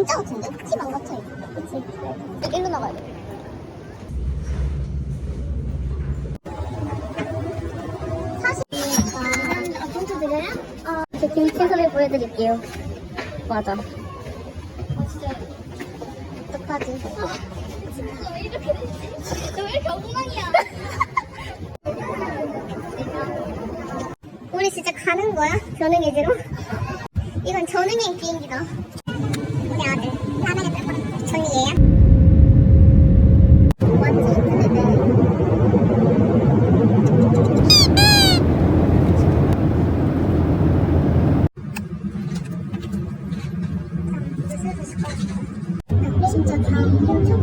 아 진짜 같은데? 팀안 같아 이거. 그치? 일로 나가야 돼. 아? 어, 제 김치소를 보여드릴게요. 맞아. 어, 진짜 어떡하지? 너왜 이렇게 됐지? 너왜 이렇게 엉망이야? 우리 진짜 가는 거야? 전능의지로? 이건 전능의 비행기다.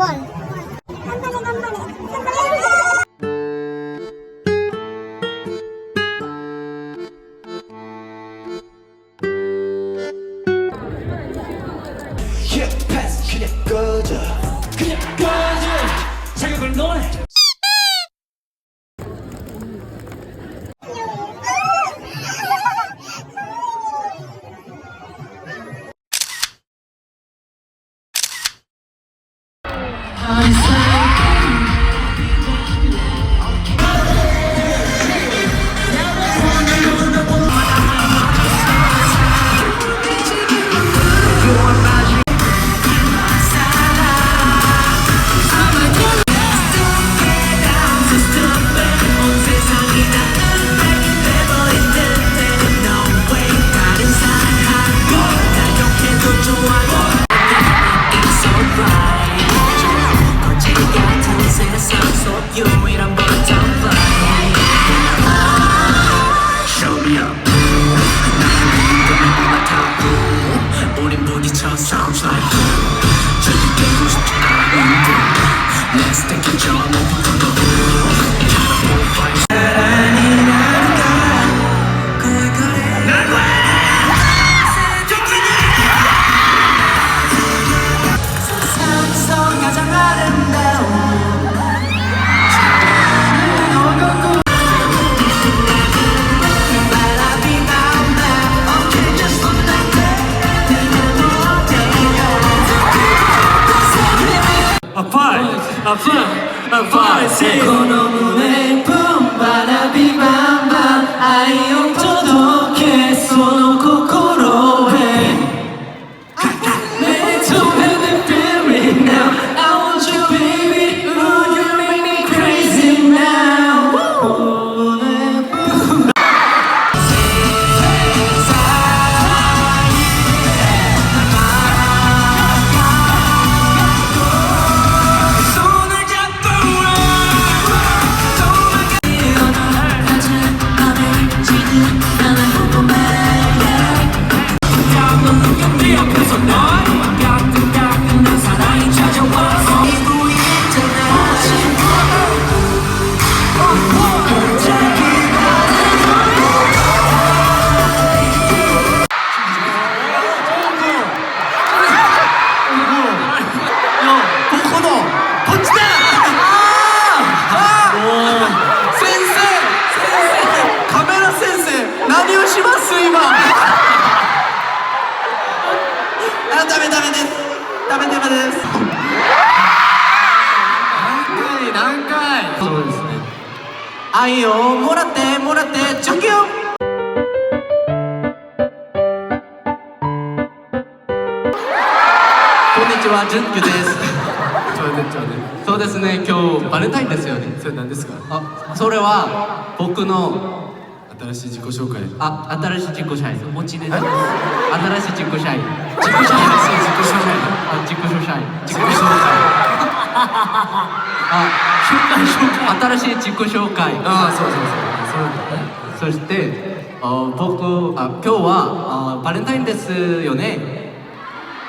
아 유일 こんにちは、じゅんきゅです。ちょうと待っ、ちょうと待。そうですね、今日バレたいんですよね。それなんですか？あ、それは僕の新しい自己紹介。あ、新しい自己紹介。持ちネタ。新しい自己紹介。自己紹介。自己紹介。あ、自己紹介。自己紹介。あ、紹介紹介。新しい自己紹介。あ、そうそうそう。そう。そして、あ、僕、あ、今日はあバレンタインですよね。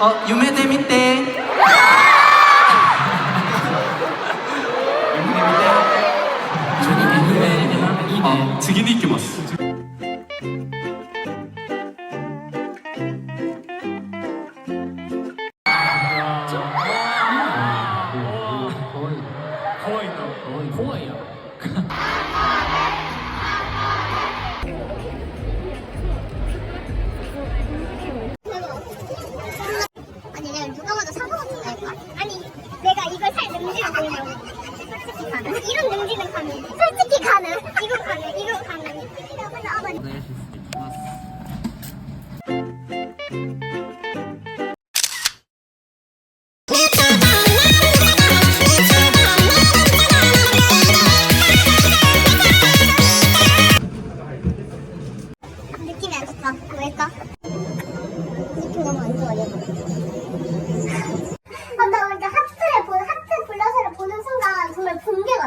あ10キロあ、夢で見て。いいね次に行きます 보이냐고 솔직히 가능 이런 능지는 가능. 솔직히 가능. 이건 가능. 이건 가능. 근데 느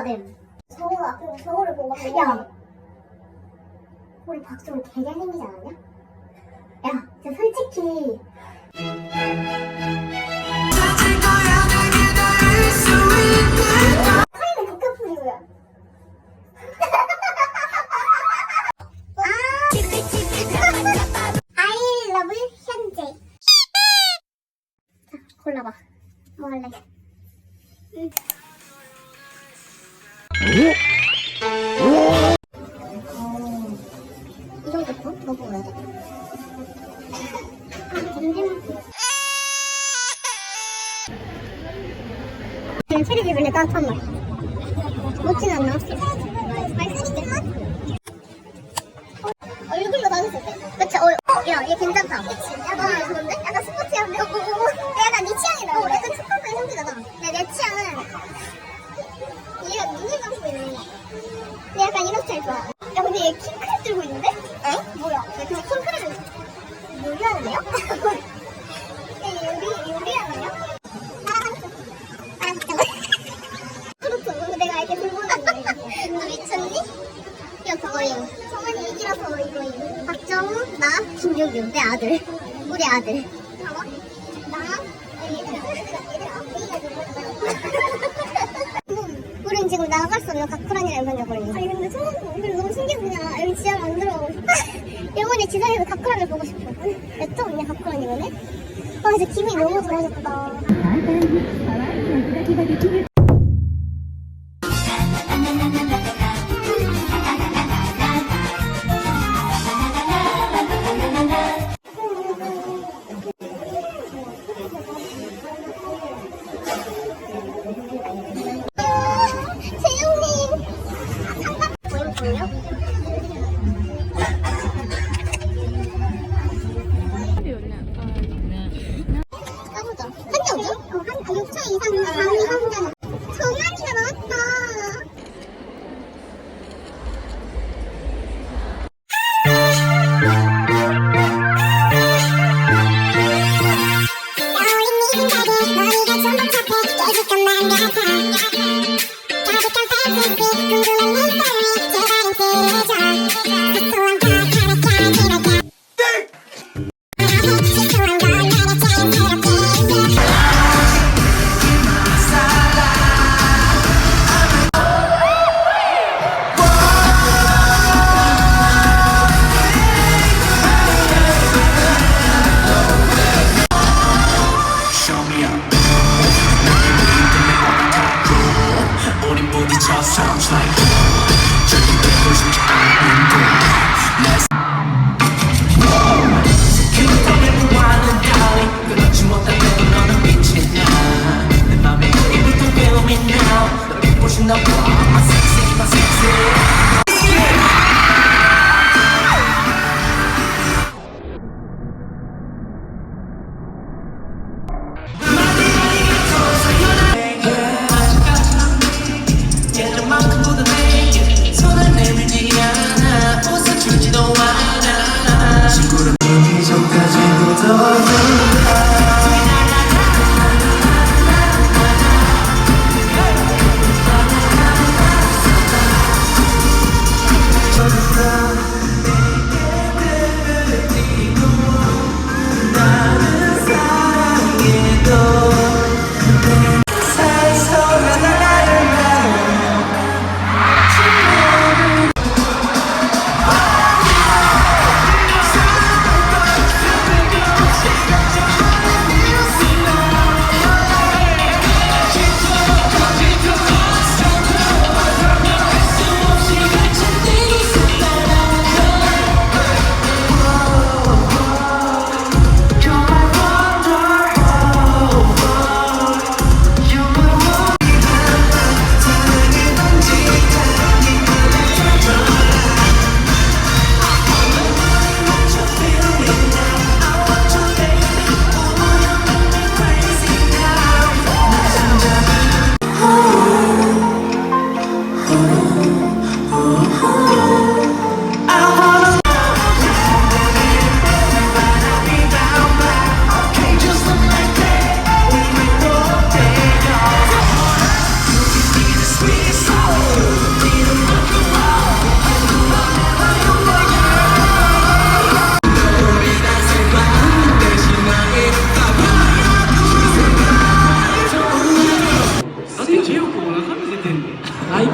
됨. 저거가 그리고 저거를 보고 야, 우리 박정우 개 잘생기지 않았냐? 야, 진짜 솔직히 이거 좋고, 더 먹어야 돼. 체리 원래 따뜻한 맛. 먹진 않나? 야, 근데 얘킹 그냥 여기 지하로 안 들어 가고 싶어. 영원히 지상에서 가쿠란을 보고 싶어. 몇점 없냐, 가쿠란 이거네? 와, 진짜 기분이 너무 좋아졌다.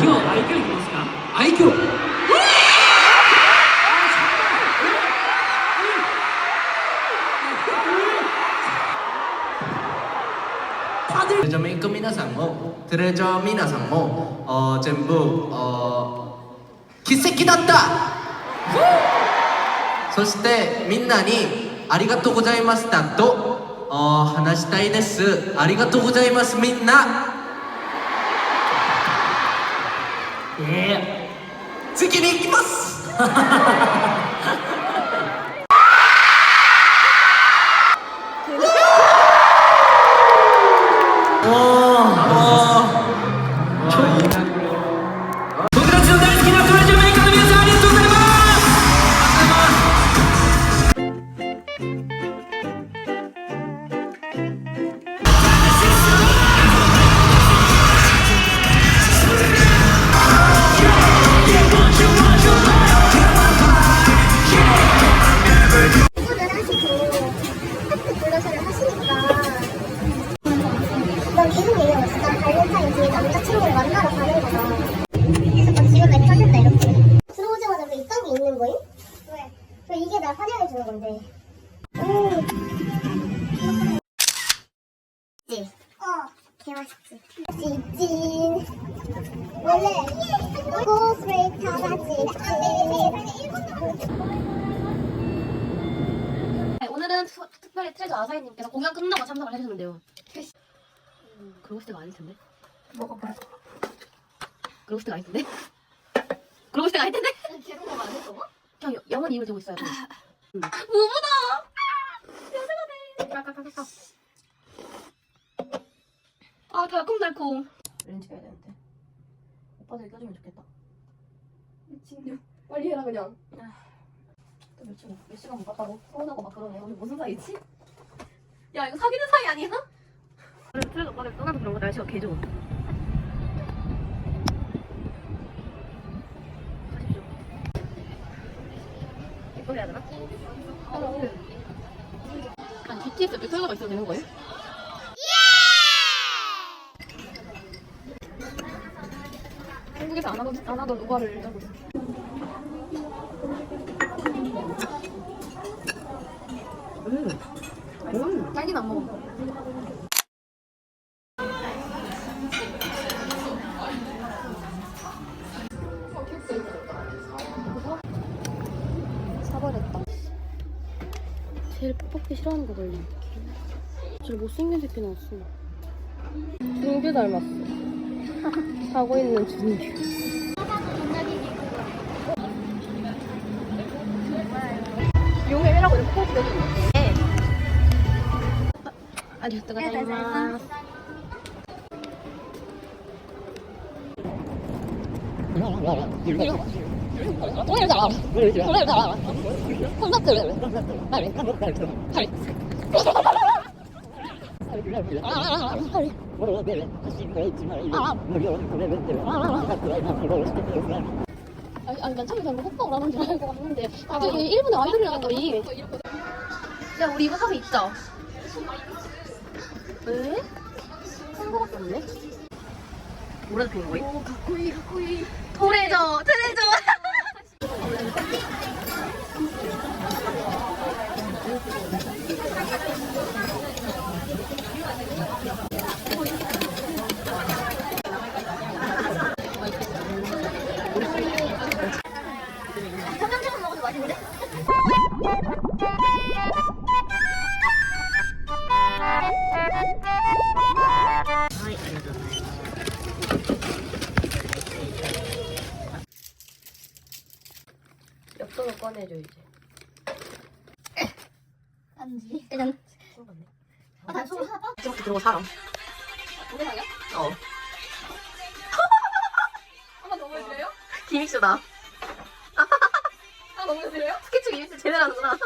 今日愛嬌いきますか？愛嬌。テレジョミック皆さんもテレジョ皆さんも全部奇跡だった。そしてみんなにありがとうございましたと話したいです。ありがとうございますみんな。次に行きます 오늘은 투- 특별히 트레저 아사히님께서 공연 끝나고 참석을 해주셨는데요. 음, 그러고 싶을 때가 아닐 텐데. 뭐야? 그러고 싶을 때가 아닐 텐데. 그러고 싶을 때가 아닐 텐데. 개롱가 안 했어? 그냥 여- 영원히 입을 들고 있어야 돼. 음. 무부다. 깔깔깔깔. 아 달콤달콤. 렌즈 껴야 되는데. 오빠들 껴주면 좋겠다. 미친. 빨리 해라 그냥. 또 며칠 못- 몇 시간 못 봤다고 서운하고 막 그러네. 오늘 무슨 사이지? 야 이거 사귀는 사이 아니야? 오늘 트레 오빠들 떠나서 그런 거 날씨가 개 좋아. 가십시오. 이거 해야 되나? 아니 BTS 백설가가 있어도 되는 거예요? 한국에서 안 하던 안 하던 노가를 하고 있어. 음, 딸기는 안 먹어. 사버렸다. 제일 뻑뻑이 싫어하는 거 걸림. 제일 못생긴 새끼 나왔어. 준규 닮았어. 자고 있는 준규. 용해라고 이렇게 포즈 내주는 고자이마스. 아니, 아니 난 처음에 저는 호빵을 하는 줄 알고 왔는데 갑자기 1분에 아이돌이라는 거리 야 우리 이거 사서 입자 왜? 큰 거 밖에 없네 뭐라도 좋은 거임? 오 가꾸이 가꾸이. 토레저 트레저 엽떡을 꺼내줘 이제. 안지. 일단 신났네 아, 나 이렇게 들어가 사람 동영상이야? 어. 한번 더 보여드려요? 기믹스다. 아 드려요? 스케치 기믹스 제대로 하는구나